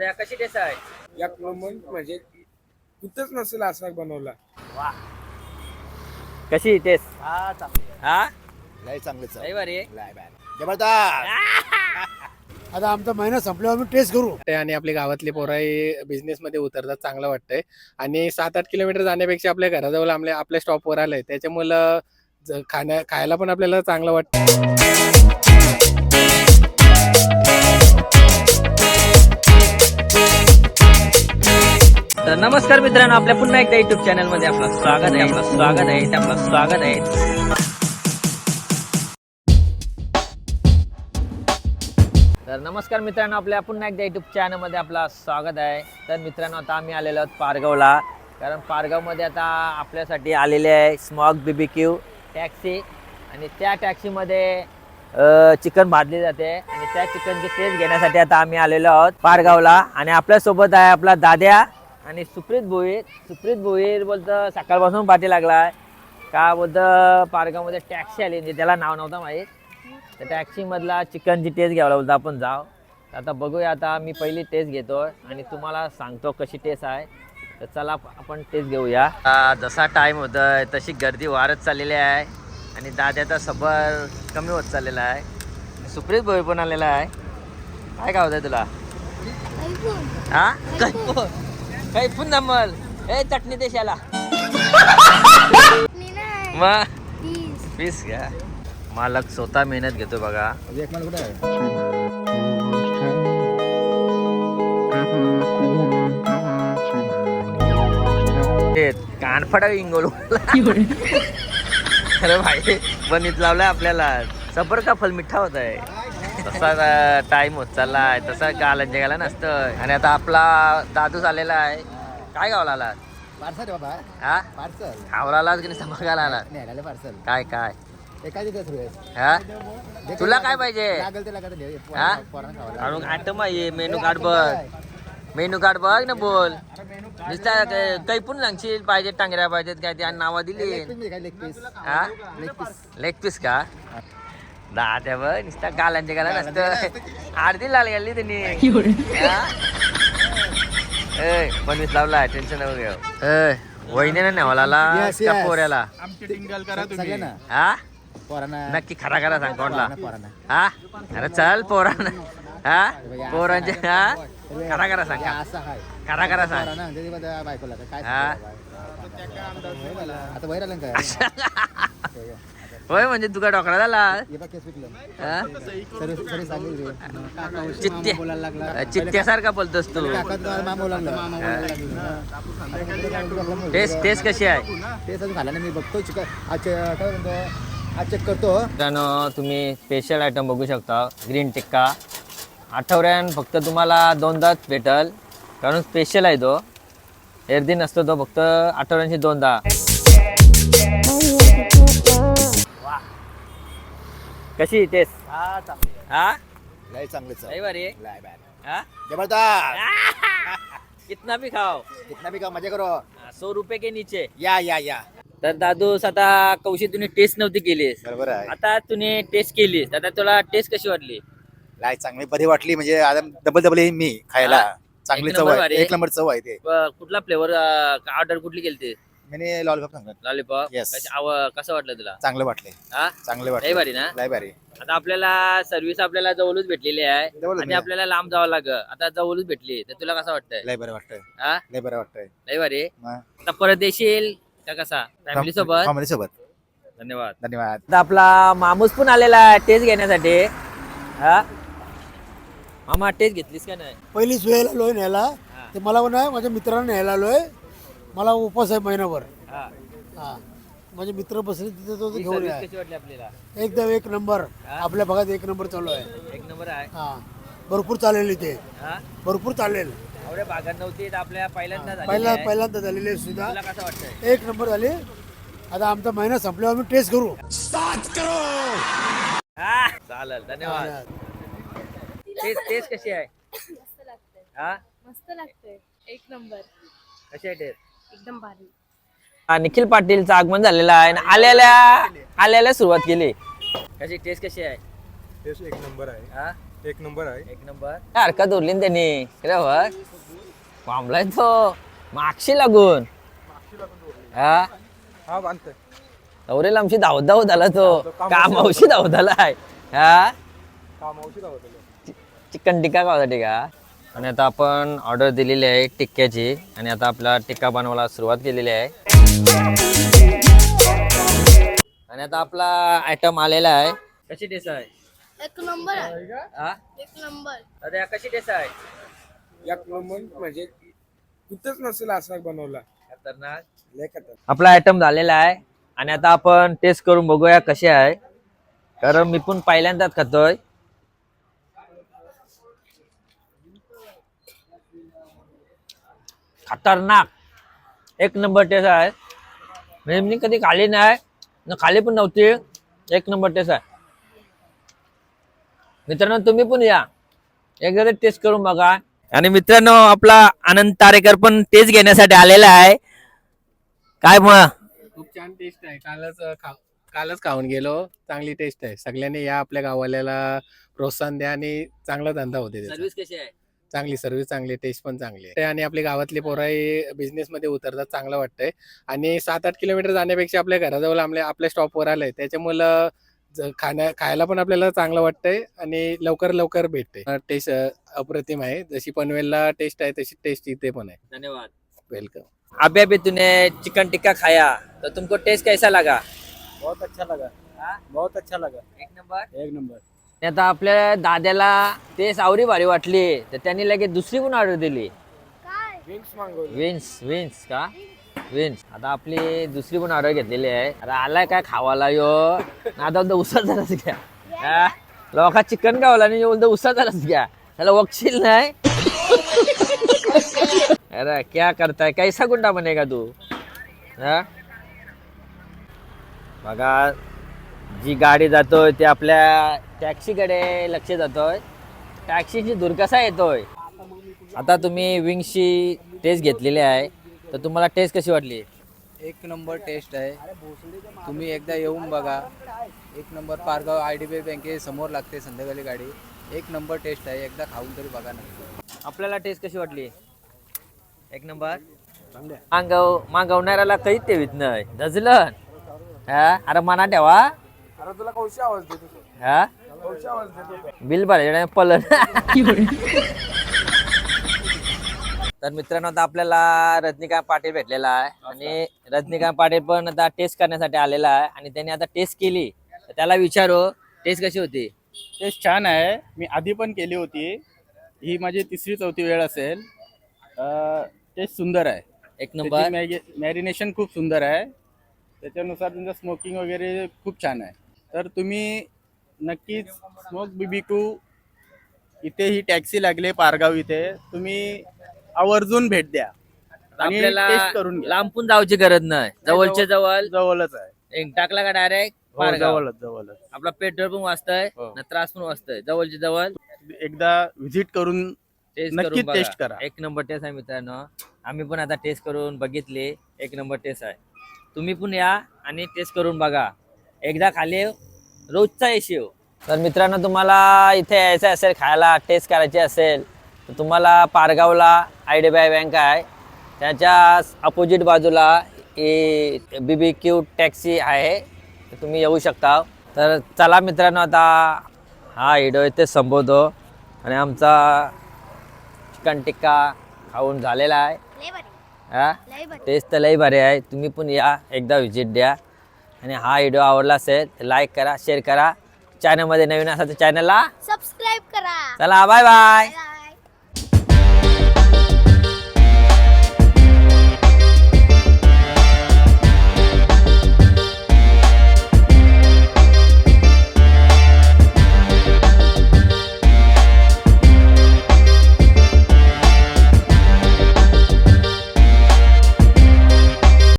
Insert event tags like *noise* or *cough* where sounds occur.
कशी टेस्ट आहे? या क्रमण म्हणजे कुठंच नसेल असा बनवला. वा. कशी टेस्ट? हा चांगली हा? लय चांगलीच लय भारी आहे. लय बॅड जबरदस्त. आता आमचा महिना संपल्यावर आम्ही टेस्ट करू. वाटतंय आणि आपली गावातली पोराही बिझनेस मध्ये उतरतात चांगलं वाटतंय. आणि सात आठ किलोमीटर जाण्यापेक्षा आपल्या घराजवळ आपल्या आपल्या स्टॉपवर आलंय. त्याच्यामुळं ज- खाण्या खायला पण आपल्याला चांगलं वाटतं तर नमस्कार मित्रांनो आपल्या पुन्हा एकदा युट्यूब चॅनलमध्ये आपलं स्वागत आहे आपलं स्वागत आहे आपलं स्वागत आहे. तर नमस्कार मित्रांनो आपल्या पुन्हा एकदा युट्यूब चॅनलमध्ये आपलं स्वागत आहे. तर मित्रांनो आता आम्ही आलेलो आहोत पारगावला. कारण पारगावमध्ये आता आपल्यासाठी आलेले आहे स्मॉग बीबी क्यू टॅक्सी आणि त्या टॅक्सीमध्ये चिकन भाजले जाते. आणि त्या चिकनची टेस्ट घेण्यासाठी आता आम्ही आलेलो आहोत पारगावला. आणि आपल्यासोबत आहे आपला दाद्या. आणि सुप्रीत भोईर सुप्रीत भोईर बोलतं सकाळपासून पाठी लागला आहे का बोलतं पारगावमध्ये टॅक्सी आली म्हणजे त्याला नाव नव्हतं माहीत. त्या टॅक्सीमधला चिकनची टेस्ट घ्यावं बोलतं आपण जाव तर आता बघूया आता मी पहिली टेस्ट घेतो आणि तुम्हाला सांगतो कशी टेस्ट आहे. तर चला आपण टेस्ट घेऊया. जसा टाईम होतोय तशी गर्दी वाढत चाललेली आहे. आणि दाद्याचा सबर कमी होत चाललेला आहे. सुप्रीत भोईर पण आलेला आहे. काय काय होतंय तुला? हा? कैफून कैफून जमल ए चटणी देशाला मग पीस घ्या. मालक स्वतः मेहनत घेतो बघा. एक मला कुठे आहे? कानफडा इंगोल. अरे भाई बनीत लावलाय आपल्याला. सबर का फल मिठा होत आहे? तसा टाइम होत चाललाय. तसा कालंजे गेला नसतं आणि आता आपला दादूच आलेला आहे. काय गावला आला पार्सल बाबा. हा? पार्सल. खावला आलास की नाही? बघायला आला नाही पार्सल. काय काय? आहे. हा? तुला काय पाहिजे? हा? ये मेनू कार्ड बघ. मेनू कार्ड बघ ना बोल. नुसता काही पण सांगशील पाहिजे टांगऱ्या पाहिजेत काय त्या नावा दिली लेग पीस म्हणजे हा का दाद्या बघ नुसता गालांचे गाला नसतं आरती लाल गेली त्यांनी. हा? ए, बनवीस लावला टेन्शन नको घेऊ. ए, वहिनीने नेवाला. पोऱ्याला. हा? पोरांना. नक्की खरा खरा सांग कोणला. पोरांना हा? अरे चल पोरांना. हा? पोरांचे हा? खरा खरा सांग. खरा खरा सांग. पोरांना म्हणजे हा. आता वैर आलं काय? *laughs* *laughs* होय म्हणजे तुका डोकरा झाला. बघ केस विकलं? सर्व सर्व सांगितलं रे. काका उशी चित्ते. मामा बोलायला लागला. चित्त्यासारखा बोलतोस तू. टेस्ट टेस्ट कशी आहे? मी बघतो चेक करतो. मित्रांनो तुम्ही स्पेशल आयटम बघू शकता. ग्रीन टिक्का. आठवड्यान फक्त तुम्हाला दोनदाच भेटल. कारण स्पेशल आहे तो. एरदी नसतो तो फक्त आठवड्यांची दोनदा. कशी टेस्ट हा चांगली हा? लय चांगलीच लय आहे. लय बॅड हा? जबरदस्त. कितना भी खाओ. कितना भी का मजा करो. सौ रुपये के नीचे. या या या. तर दादू आता कौशी तुम्ही टेस्ट नव्हती केलीस बरोबर आहे. आता तुम्ही टेस्ट केलीस आता तुला टेस्ट कशी वाटली? लय चांगली बरी वाटली. म्हणजे आता डबल डबल येईन मी खायला? चांगली चव आहे. एक नंबर चव आहे ते. कुठला फ्लेवर ऑर्डर कुठली केली मी लॉलीपॉप सांगत लॉलीपॉप? Yes. कसं वाटलं तुला? चांगले वाटले हा? चांगले लय वाटले भारी ना? लय भारी. आता आपल्याला सर्व्हिस आपल्याला जवळच भेटलेली आहे. जवळच आणि. आपल्याला लांब जावं लाग आता जवळच भेटली. तर तुला कसं वाटतंय? लय बरं वाटतंय. हा? लय बरं वाटतंय. लय भारी. मग? आता परत येशील का कसा? फॅमिली सोबत? फॅमिली सोबत. धन्यवाद. धन्यवाद. आता आपला मामूस पण आलेला आहे टेस्ट घेण्यासाठी. हा? मामा टेस्ट घेतलीस का नाही? पहिलीच वेळेला आलोय न्यायला. हा. ते मला नाही माझ्या मित्रांना न्यायला आलोय मला उपवास आहे महिनाभर. हा. हा. माझे मित्र बसले तिथे तो घेऊन सर्विस आहे कशी वाटली आपल्याला? एकदम एक नंबर. आपल्या भागात एक नंबर चालू आहे. एक नंबर आहे? हा. भरपूर चालेल इथे. हा? भरपूर चालेल. एवढ्या भागात नव्हती तर आपल्या पहिल्यांदा झालेली पहिला आहे. पहिल्यांदा झालेली आहे सुद्धा. तुला कसं वाटतंय? एक नंबर झाली. आता आमचा महिना संपल्यावर आम्ही टेस्ट करू. हा? चालेल धन्यवाद. टेस्ट टेस्ट कशी आहे? *laughs* मस्त लागतंय. हा? मस्त लागतंय. एक नंबर. कशी आहे टेस्ट एकदम भारी. निखिल पाटीलचं आगमन झालेलं आहे आणि आल्याला आल्याला सुरुवात केली. कशी टेस्ट कशी आहे? टेस्ट एक नंबर आहे. हा? एक नंबर आहे. एक नंबर. हरकत उरली ना त्यांनी? बघ तो. मागशी लागून. हा? हा बांधतोय. नवरेला आमची धावत धावत झाला तो. कामावशी धावत झालाय हा? कामावशी धावतो चिकन टिक्का का? होता टिक्का आणि आता आपण ऑर्डर दिलेली आहे टिक्क्याची आणि आता आपला टिक्का बनवायला सुरुवात केलेली आहे. आणि आता आपला आयटम आलेला आहे. कशी टेस्ट आहे? एक नंबर आहे. हा? एक नंबर. आता कशी टेस्ट आहे? एक नंबर म्हणजे कुठंच नसेल असा बनवला. खतरनाक. आपला आयटम झालेला आहे. आणि आता आपण टेस्ट करून बघूया कसे आहे. कारण मी पण पहिल्यांदाच खातोय. खतरनाक. एक नंबर टेस्ट आहे. म्हणजे मी कधी खाली नाही न खाली पण नव्हती. एक नंबर टेस्ट आहे. मित्रांनो तुम्ही पण या. एकदा टेस्ट करून बघा. आणि मित्रांनो आपला आनंद तारेकर पण टेस्ट घेण्यासाठी आलेला आहे. काय मग? खूप छान टेस्ट आहे. कालच खा कालच खाऊन गेलो. चांगली टेस्ट आहे. सगळ्यांनी या आपल्या गावाल्याला प्रोत्साहन द्या आणि चांगला धंदा होते त्याचा. सर्व्हिस कशी आहे? चांगली सर्व्हिस चांगली टेस्ट पण चांगली आहे. आणि आपली गावातली बिझनेस मध्ये उतरतात चांगलं वाटतंय. आणि सात आठ किलोमीटर जाण्यापेक्षा आपल्या घराजवळ आपल्या आपल्या स्टॉपवर आलंय. त्याच्यामुळं ज- खाण्या खायला पण आपल्याला चांगलं वाटतंय आणि लवकर लवकर भेटते टेस्ट अप्रतिम आहे. जशी पनवेलला टेस्ट आहे तशी टेस्ट इथे पण आहे. धन्यवाद. वेलकम. अभी अभी तूने चिकन टिक्का खाया. तो तुमको टेस्ट कैसा लगा? बहुत अच्छा लगा. हाँ? बहुत अच्छा लगा. एक नंबर? एक नंबर. आता आपल्या दाद्याला टेस्ट आवरी भारी वाटली तर त्यांनी लगेच दुसरी पण ऑर्डर दिली. काय? विंग्स मागवले. विन्स विन्स का? विन्स आता आपली दुसरी पण ऑर्डर घेतलेली आहे. अरे आलाय काय खावाला यो? आता बोलतो उसात झालाच घ्या. हा? लोका चिकन गावला आणि बोलतो उसात झालाच घ्या. त्याला वक्षील नाही? अरे क्या करताय? कैसा गुंडा बनेगा तू? हा? बघा जी गाडी जातोय ती आपल्या टॅक्सीकडे लक्ष जातोय. टॅक्सीची दुर्गसा येतोय. आता तुम्ही विंगची टेस्ट घेतलेली आहे. तर तुम्हाला टेस्ट कशी वाटली? एक नंबर टेस्ट आहे. तुम्ही एकदा येऊन बघा. एक number Pargaon I D B बँके समोर लागते संध्याकाळी गाडी. एक नंबर टेस्ट आहे. एकदा खाऊन तरी बघा ना. आपल्याला टेस्ट कशी वाटली? एक नंबर. मागव मागवणाऱ्याला काहीच तेवीत नाही धजलं हा? अरे मना ठेवा. अरे तुला कौशी आवाज देतो हा? कौशी आवाज देतो बिल भरायचं पलन तर मित्रांनो आता आपल्याला रजनीकांत पाटील भेटलेला आहे आणि रजनीकांत पाटील पण आता टेस्ट करण्यासाठी आलेला आहे आणि त्याने आता टेस्ट केली. तर त्याला विचारू टेस्ट कशी होती? टेस्ट छान आहे. मी आधी पण केली होती. ही माझी तिसरी चौथी वेळ असेल. टेस्ट सुंदर आहे. एक नंबर. मॅरिनेशन खूप सुंदर आहे. त्याच्यानुसार तुमचं स्मोकिंग वगैरे खूप छान आहे. तर तुम्ही नक्कीच स्मोक बिबिकू इथे ही टॅक्सी लागली पारगाव इथे. तुम्ही आवर्जून भेट द्या. आणि आपल्याला टेस्ट करून घ्या. लांबून जायची गरज नाही. जवळच्या जवळ जवळच आहे. एक टाकला का डायरेक्ट हो, जवळच जवळच. आपला पेट्रोल पण वाचतंय हो. ना त्रास पण वाचतोय. जवळच्या जवळ. एकदा व्हिजिट करून टेस्ट नक्कीच करून. टेस्ट करा. एक नंबर टेस्ट आहे मित्रांनो. आम्ही पण आता टेस्ट करून बघितले. एक नंबर टेस्ट आहे. तुम्ही पण या आणि टेस्ट करून बघा. एकदा खाली रोजचा येशीव तर मित्रांनो तुम्हाला इथे यायचं असेल खायला टेस्ट करायची असेल तर तुम्हाला पारगावला I D B I bank आहे. त्याच्या अपोजिट बाजूला बी बी क्यू टॅक्सी आहे. तर तुम्ही येऊ शकता. तर चला मित्रांनो आता हा व्हिडिओ इथे संपवतो. आणि आमचा चिकन टिक्का खाऊन झालेला आहे. हा? टेस्ट तर लई भारी आहे. तुम्ही पण या. एकदा व्हिजिट द्या. आणि हा व्हिडिओ आवडला असेल तर लाईक करा शेअर करा. चॅनलमध्ये नवीन असाल तर चॅनलला सबस्क्राईब करा. चला बाय बाय